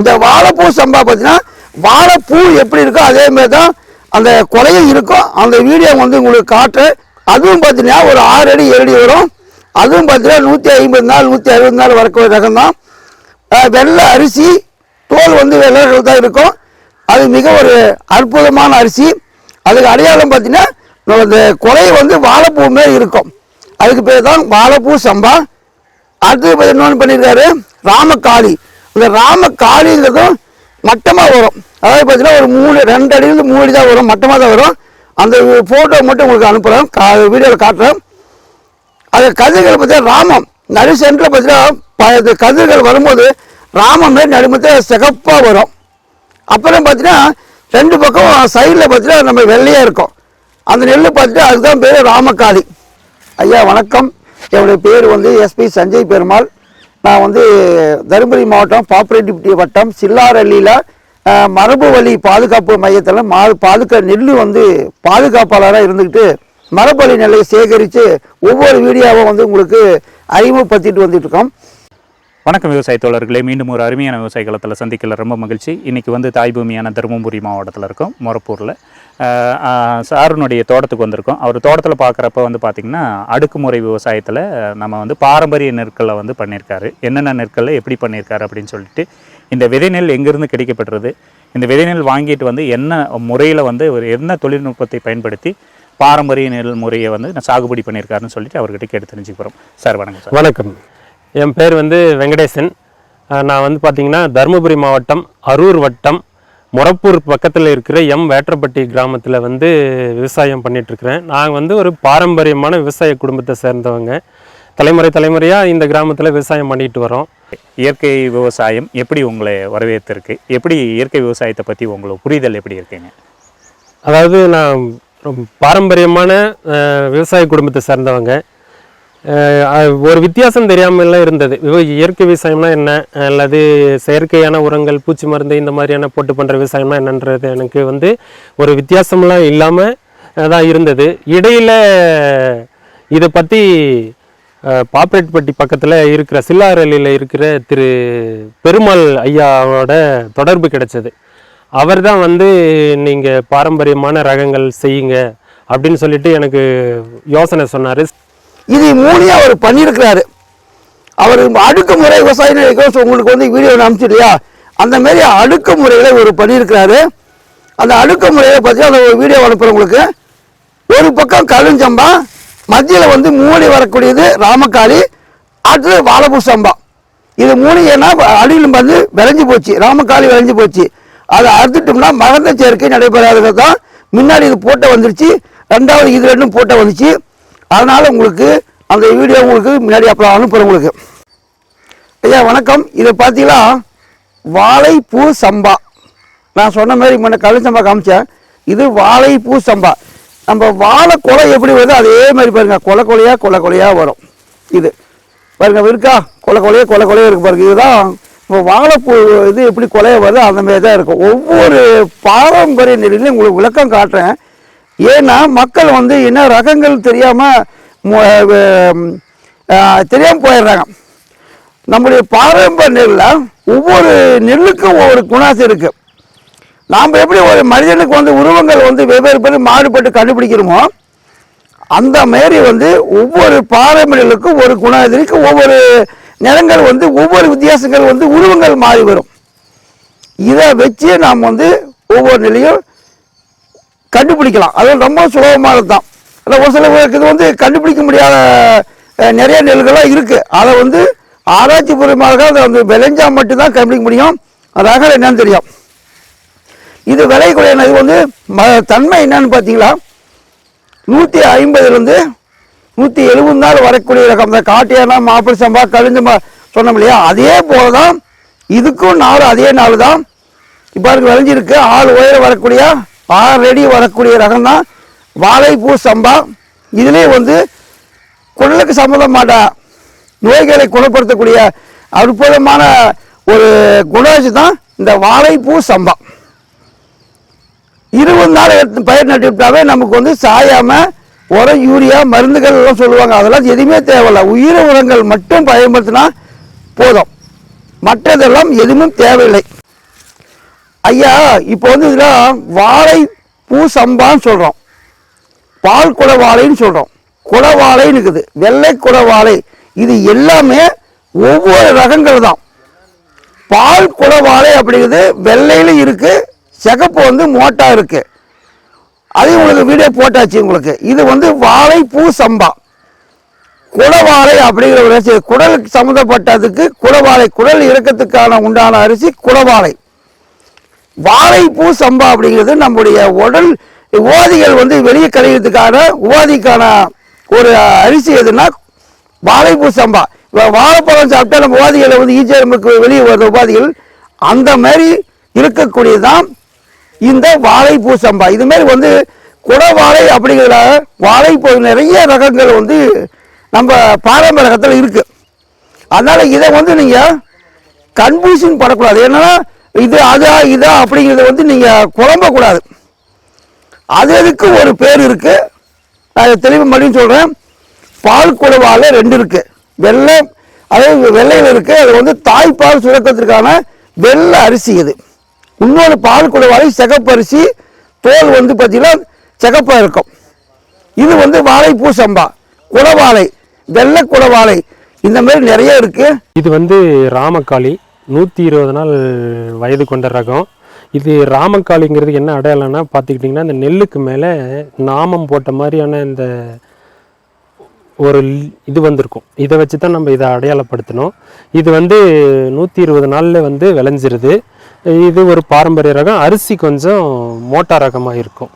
இந்த வாழைப்பூ சம்பா பார்த்தீங்கன்னா வாழைப்பூ எப்படி இருக்கோ அதே மாதிரி தான் அந்த கொலையும் இருக்கும் அந்த வீடியோ வந்து உங்களுக்கு காட்டுறேன். அதுவும் பார்த்தீங்கன்னா ஒரு ஆறு அடி ஏழு அடி வரும். அதுவும் பார்த்தீங்கன்னா நூற்றி ஐம்பது நாள் நூற்றி அறுபது நாள் வரக்கூடிய ரகம் தான் வெள்ளை அரிசி தோல் வந்து வெள்ளை தான் இருக்கும். அது மிக ஒரு அற்புதமான அரிசி. அதுக்கு அடையாளம் பார்த்தீங்கன்னா இந்த கொலை வந்து வாழைப்பூ மாரி இருக்கும். அதுக்கு பேர் தான் வாழைப்பூ சம்பா. அடுத்தது இப்போ இன்னொன்று பண்ணியிருக்காரு ராமக்காளி. இந்த ராமகாளிங்கிறதும் மட்டமாக வரும். அதாவது பார்த்தீங்கன்னா ஒரு மூணு ரெண்டு அடியிலிருந்து மூணு அடி தான் வரும். மட்டமாக தான் வரும். அந்த ஃபோட்டோ மட்டும் உங்களுக்கு அனுப்புகிறேன் கா வீடியோவில் காட்டுறேன். அது கதிர்கள் பார்த்தீங்கன்னா ராமம். நடு சென்டரில் பார்த்தீங்கன்னா கதிர்கள் வரும்போது ராமம் நடுமத்தில் சிகப்பாக வரும். அப்புறம் பார்த்தீங்கன்னா ரெண்டு பக்கம் சைடில் பார்த்தீங்கன்னா நம்ம வெள்ளையாக இருக்கும். அந்த நெல் பார்த்துட்டு அதுதான் பேர் ராமகாளி. ஐயா வணக்கம். என்னுடைய பேர் வந்து எஸ்பி சஞ்சய் பெருமாள். நான் வந்து தருமபுரி மாவட்டம் பாப்புலேட்டிவிட்டி வட்டம் சில்லாரள்ளியில் மரபு வழி பாதுகாப்பு மையத்தில் மா பாதுகா நெல் வந்து பாதுகாப்பாளராக இருந்துக்கிட்டு மரபு வழி நெல்லை சேகரித்து ஒவ்வொரு வீடியோவும் வந்து உங்களுக்கு அறிமுகப்படுத்திட்டு வந்துட்டுருக்கோம் வணக்கம் விவசாய தோழர்களே மீண்டும் ஒரு அருமையான விவசாய களத்தில் சந்திக்கல. ரொம்ப மகிழ்ச்சி. இன்றைக்கி வந்து தாய் பூமியான தருமபுரி மாவட்டத்தில் இருக்கோம் மொரப்பூரில். சாருனுடைய தோட்டத்துக்கு வந்திருக்கோம். அவர் தோட்டத்தில் பார்க்குறப்ப வந்து பார்த்திங்கன்னா அடுக்குமுறை விவசாயத்தில் நம்ம வந்து பாரம்பரிய நெற்களை வந்து பண்ணியிருக்காரு என்னென்ன நெற்களை எப்படி பண்ணியிருக்காரு அப்படின்னு சொல்லிட்டு இந்த விதை நெல் எங்கேருந்து கிடைக்கப்பெற்றது இந்த விதை நெல் வாங்கிட்டு வந்து என்ன முறையில் வந்து ஒரு என்ன தொழில்நுட்பத்தை பயன்படுத்தி பாரம்பரிய நெல் முறையை வந்து நான் சாகுபடி பண்ணியிருக்காருன்னு சொல்லிட்டு அவர்கிட்ட கேட்டு தெரிஞ்சுக்கிறோம் சார் வணக்கம் சார். வணக்கம். என் பேர் வந்து வெங்கடேசன். நான் வந்து பார்த்திங்கன்னா தருமபுரி மாவட்டம் அரூர் வட்டம் மொரப்பூர் பக்கத்தில் இருக்கிற எம் வேற்றப்பட்டி கிராமத்தில் வந்து விவசாயம் பண்ணிகிட்ருக்கிறேன் நான் வந்து ஒரு பாரம்பரியமான விவசாய குடும்பத்தை சேர்ந்தவங்க. தலைமுறை தலைமுறையாக இந்த கிராமத்தில் விவசாயம் பண்ணிட்டு வரோம். இயற்கை விவசாயம் எப்படி உங்களை வரவேற்றிருக்கு எப்படி இயற்கை விவசாயத்தை பற்றி உங்களுக்கு புரிதல் எப்படி இருக்குங்க? அதாவது நான் ரொம்ப பாரம்பரியமான விவசாய குடும்பத்தை சேர்ந்தவங்க. ஒரு வித்தியாசம் தெரியாமலாம் இருந்தது. இயற்கை விவசாயம்னா என்ன? அல்லது செயற்கையான உரங்கள் பூச்சி மருந்து இந்த மாதிரியான போட்டு பண்ணுற விவசாயம்னா என்னன்றது எனக்கு வந்து ஒரு வித்தியாசம்லாம் இல்லாமல் தான் இருந்தது. இடையில் இதை பற்றி பாப்பரேட்பட்டி பக்கத்தில் இருக்கிற சில்லாரலியில் இருக்கிற திரு பெருமாள் ஐயாவோட தொடர்பு கிடைச்சது. அவர் தான் வந்து நீங்கள் பாரம்பரியமான ரகங்கள் செய்யுங்க அப்படின்னு சொல்லிட்டு எனக்கு யோசனை சொன்னார். இது மூணையும் அவர் பண்ணியிருக்கிறாரு. அவர் அடுக்குமுறை விவசாய நினைக்கிறோம். உங்களுக்கு வந்து வீடியோ அனுப்பிச்சு இல்லையா? அந்த மாதிரி அடுக்குமுறைகளை இவர் பண்ணியிருக்கிறாரு. அந்த அடுக்குமுறையை பற்றி அந்த ஒரு வீடியோ அனுப்புகிறேன் உங்களுக்கு. ஒரு பக்கம் கருஞ்சம்பா மத்தியில் வந்து மூளை வரக்கூடியது ராமக்காளி அடுத்தது வாழப்பூ சம்பா இது மூணு ஏன்னா அடியிலும் வந்து விளைஞ்சு போச்சு. ராமக்காளி விளைஞ்சு போச்சு. அதை அறுத்துட்டோம்னா மகந்த சேர்க்கை நடைபெறாதது தான் முன்னாடி இது போட்ட வந்துருச்சு. ரெண்டாவது இது ரெண்டும் போட்ட வந்துச்சு. அதனால் உங்களுக்கு அந்த வீடியோ உங்களுக்கு முன்னாடி அப்புறம் அனுப்புகிறேன் உங்களுக்கு. ஐயா வணக்கம். இதை பார்த்தீங்கன்னா வாழைப்பூ சம்பா. நான் சொன்ன மாதிரி முன்ன கல் சம்பா காமிச்சேன். இது வாழைப்பூ சம்பா. நம்ம வாழை கொலை எப்படி வருதோ அதே மாதிரி பாருங்க. கொலை கொலையாக கொலை கொலையாக வரும். இது. பாருங்க இருக்கா? கொலை கொலையாக கொலை கொலையாக இருக்குது பாருங்க. இதுதான். இப்போ வாழைப்பூ இது எப்படி கொலையாக வருதோ அந்த மாதிரி தான் இருக்கும். ஒவ்வொரு பாரம்பரிய நிலையிலையும் உங்களுக்கு விளக்கம் காட்டுறேன். ஏன்னா மக்கள் வந்து என்ன ரகங்கள் தெரியாமல் தெரியாமல் போயிடுறாங்க. நம்முடைய பாரம்பரிய நெல்லில் ஒவ்வொரு நெல்லுக்கும் ஒவ்வொரு குணாசம் இருக்குது நாம் எப்படி ஒரு மனிதனுக்கு வந்து உருவங்கள் வந்து வெவ்வேறு பேர் மாறுபட்டு கண்டுபிடிக்கிறோமோ அந்த மாரி வந்து ஒவ்வொரு பாரம்பரியலுக்கும் ஒரு குணாதிரிக்கும் ஒவ்வொரு நிறங்கள் வந்து ஒவ்வொரு வித்தியாசங்கள் வந்து உருவங்கள் மாறி வரும். இதை வச்சு நாம் வந்து ஒவ்வொரு நிலையும் கண்டுபிடிக்கலாம். அது ரொம்ப சுலபமானது தான் ஆனால் ஒரு சில பேருக்கு இது வந்து கண்டுபிடிக்க முடியாத நிறைய நெல்கள்லாம் இருக்குது அதை வந்து ஆராய்ச்சி பூர்வமாக அதை வந்து விளைஞ்சால் மட்டும்தான் கண்டுபிடிக்க முடியும். ரகம் என்னன்னு தெரியும். இது விளையக்கூடிய இது வந்து ம தன்மை என்னன்னு பார்த்தீங்களா? நூற்றி ஐம்பதுலேருந்து நூற்றி எழுபது நாள் வரக்கூடிய ரகம். இந்த காட்டியானா மாப்பிள சம்பா கழிஞ்சம்பா சொன்னோம் இல்லையா? அதே போல தான் இதுக்கும் நாள் அதே நாள் தான் இப்போ அதுக்கு விளைஞ்சிருக்கு. ஆள் உயரம் வரக்கூடிய ஆல்ரெடி வரக்கூடிய ரகம் தான் வாழைப்பூ சம்பா. இதுலேயே வந்து குடலுக்கு சம்மந்தமாட்ட நோய்களை குணப்படுத்தக்கூடிய அற்புதமான ஒரு குணாஜி தான் இந்த வாழைப்பூ சம்பா. இருபது நாள் எடுத்து பயிர் நட்டு விட்டாவே நமக்கு வந்து சாயாமல் உரம் யூரியா மருந்துகள் எல்லாம் சொல்லுவாங்க. அதெல்லாம் எதுவுமே தேவையில்ல. உயிர் உரங்கள் மட்டும் பயன்படுத்தினா போதும். மற்றதெல்லாம் எதுவும் தேவையில்லை. ஐயா இப்போ வந்து இதில் வாழை பூ சம்பான்னு சொல்கிறோம் பால் குடவாழைன்னு சொல்கிறோம் குடவாழைன்னு இருக்குது வெள்ளை குடவாழை. இது எல்லாமே ஒவ்வொரு ரகங்கள் தான். பால் குடவாழை அப்படிங்கிறது வெள்ளையிலும் இருக்குது சிகப்பு வந்து மோட்டா இருக்குது அதையும் உங்களுக்கு வீடியோ போட்டாச்சு உங்களுக்கு. இது வந்து வாழை பூ சம்பா. குடவாழை அப்படிங்கிற ஒரு அரிசி. குடலுக்கு சம்மந்தப்பட்டதுக்கு குடவாழை குடல் இறக்கத்துக்கான உண்டான அரிசி குடவாழை. வாழைப்பூ சம்பா அப்படிங்கிறது நம்முடைய உடல் உபாதிகள் வந்து வெளியே கழிக்கிறதுக்கான உபாதிக்கான ஒரு அரிசி எதுன்னா வாழைப்பூ சம்பா. இப்போ வாழைப்பழம் சாப்பிட்டா நம்ம உபாதிகளை வந்து ஈஸியாக நமக்கு வெளியே வர்ற உபாதிகள் அந்த மாதிரி இருக்கக்கூடியதுதான் இந்த வாழைப்பூ சம்பா. இதுமாரி வந்து குடவாழை அப்படிங்கிற வாழைப்பூ நிறைய ரகங்கள் வந்து நம்ம பாரம்பரிய ரகத்தில் இருக்குது அதனால் இதை வந்து நீங்கள் கன்ஃபியூஷன் படக்கூடாது. என்னன்னா இது அதா இதா அப்படிங்கிறத வந்து நீங்கள் குழம்பக்கூடாது. அது அதுக்கு ஒரு பேர் இருக்குது நான் தெளிவு மறுபடியும் சொல்கிறேன் பால் குடவால ரெண்டு இருக்குது வெள்ளை அதாவது வெள்ளையில் இருக்குது அது வந்து தாய்ப்பால் சுரக்கத்திற்கான வெள்ளை அரிசி இது. இன்னொரு பால் குடவாலை சிகப்பு அரிசி தோல் வந்து பார்த்திங்கன்னா சிகப்பாக இருக்கும். இது வந்து வாழைப்பூ சம்பா குடவாலை வெள்ளை குடவாலை. இந்த மாதிரி நிறைய இருக்குது இது வந்து ராமக்காளி. நூற்றி இருபது நாள் வயது கொண்ட ரகம். இது ராமக்காளிங்கிறது என்ன அடையாளம்னா பார்த்துக்கிட்டிங்கன்னா இந்த நெல்லுக்கு மேலே நாமம் போட்ட மாதிரியான இந்த ஒரு இது வந்திருக்கும். இதை வச்சு தான் நம்ம இதை அடையாளப்படுத்தணும். இது வந்து நூற்றி இருபது நாளில் வந்து விளைஞ்சிருது. இது ஒரு பாரம்பரிய ரகம். அரிசி கொஞ்சம் மோட்டா ரகமாக இருக்கும்.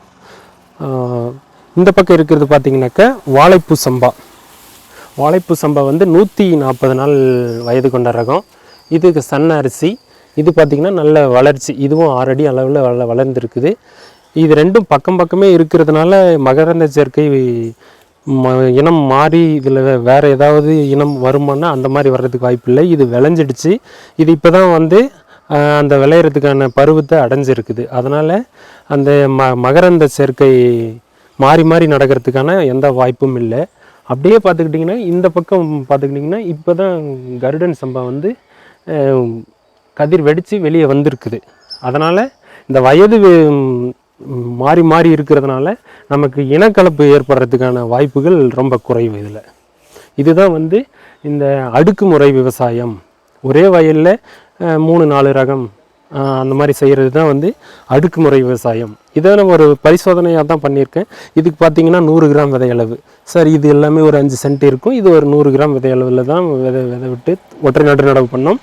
இந்த பக்கம் இருக்கிறது பார்த்திங்கனாக்கா வாழைப்பூ சம்பா. வாழைப்பூ சம்பா வந்து நூற்றி நாற்பது நாள் வயது கொண்ட ரகம். இதுக்கு சன்ன அரிசி இது பார்த்திங்கன்னா நல்ல வளர்ச்சி. இதுவும் ஆறடி அளவில் வள வளர்ந்துருக்குது. இது ரெண்டும் பக்கம் பக்கமே இருக்கிறதுனால மகரந்த சேர்க்கை ம இனம் மாறி இதில் வேறு ஏதாவது இனம் வருமானா அந்த மாதிரி வர்றதுக்கு வாய்ப்பு இல்லை இது விளைஞ்சிடுச்சு. இது இப்போ தான் வந்து அந்த விளையிறதுக்கான பருவத்தை அடைஞ்சிருக்குது. அதனால் அந்த ம மகரந்த சேர்க்கை மாறி மாறி நடக்கிறதுக்கான எந்த வாய்ப்பும் இல்லை. அப்படியே பார்த்துக்கிட்டிங்கன்னா இந்த பக்கம் பார்த்துக்கிட்டிங்கன்னா இப்போ தான் கருடன் சம்பா வந்து கதிர் வெடித்து வெளியே வந்திருக்குது. அதனால் இந்த வயது மாறி மாறி இருக்கிறதுனால நமக்கு இனக்கலப்பு ஏற்படுறதுக்கான வாய்ப்புகள் ரொம்ப குறைவு இதில். இதுதான் வந்து இந்த அடுக்குமுறை விவசாயம். ஒரே வயலில் மூணு நாலு ரகம் அந்த மாதிரி செய்கிறது தான் வந்து அடுக்குமுறை விவசாயம். இதை நான் ஒரு பரிசோதனையாக தான் பண்ணியிருக்கேன். இதுக்கு பார்த்தீங்கன்னா நூறு கிராம் விதை அளவு. சார் இது எல்லாமே ஒரு அஞ்சு சென்ட் இருக்கும். இது ஒரு நூறு கிராம் விதை அளவில் தான் விதை விதை விட்டு ஒற்றை நாற்று நடவு பண்ணோம்.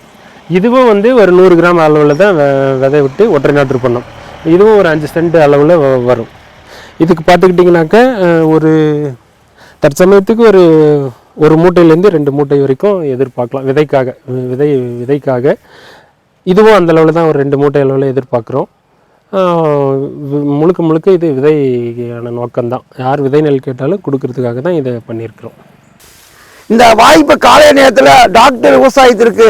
இதுவும் வந்து ஒரு நூறு கிராம் அளவில் தான் விதை விட்டு ஒற்றை நாற்று பண்ணோம். இதுவும் ஒரு அஞ்சு சென்ட் அளவில் வரும். இதுக்கு பார்த்துக்கிட்டிங்கனாக்கா ஒரு தற்சமயத்துக்கு ஒரு ஒரு மூட்டையிலேருந்து ரெண்டு மூட்டை வரைக்கும் எதிர்பார்க்கலாம். விதைக்காக விதை விதைக்காக. இதுவும் அந்த அளவில் தான் ஒரு ரெண்டு மூட்டை அளவில் எதிர்பார்க்குறோம். முழுக்க முழுக்க இது விதையான நோக்கம்தான். யார் விதை நெல் கேட்டாலும் கொடுக்கறதுக்காக தான் இதை பண்ணியிருக்கிறோம். இந்த வாய்ப்பு காலை நேரத்தில் டாக்டர் விவசாயத்திற்கு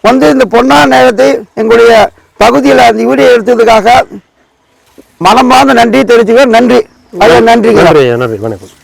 வந்து இந்த பொன்னான நேரத்தை எங்களுடைய பகுதியில் அந்த வீடியோ எடுத்ததுக்காக மனமார்ந்த நன்றி தெரிவிச்சுக்கிறேன் நன்றி. நன்றி நன்றி. வணக்கம்.